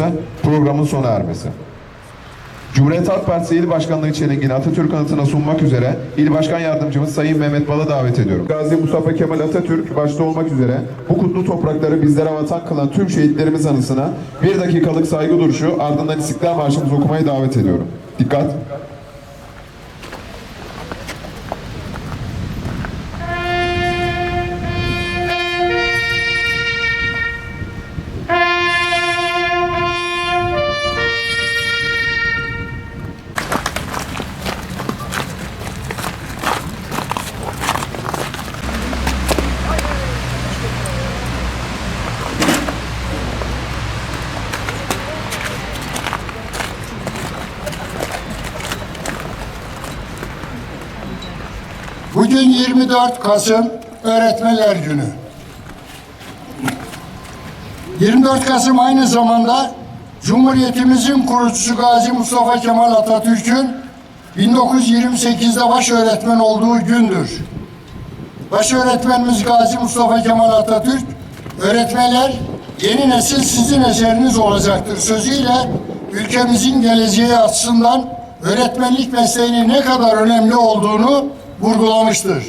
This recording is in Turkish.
yapılması, programın sona ermesi. Cumhuriyet Halk Partisi İl Başkanlığı çelengini Atatürk anıtına sunmak üzere İl Başkan Yardımcımız Sayın Mehmet Bal'a davet ediyorum. Gazi Mustafa Kemal Atatürk başta olmak üzere bu kutlu toprakları bizlere vatan kılan tüm şehitlerimiz anısına bir dakikalık saygı duruşu ardından İstiklal Marşımızı okumaya davet ediyorum. Dikkat! Bugün 24 Kasım Öğretmenler Günü. 24 Kasım aynı zamanda Cumhuriyetimizin kurucusu Gazi Mustafa Kemal Atatürk'ün 1928'de baş öğretmen olduğu gündür. Baş öğretmenimiz Gazi Mustafa Kemal Atatürk, öğretmenler yeni nesil sizin eseriniz olacaktır sözüyle ülkemizin geleceği açısından öğretmenlik mesleğinin ne kadar önemli olduğunu vurgulamıştır.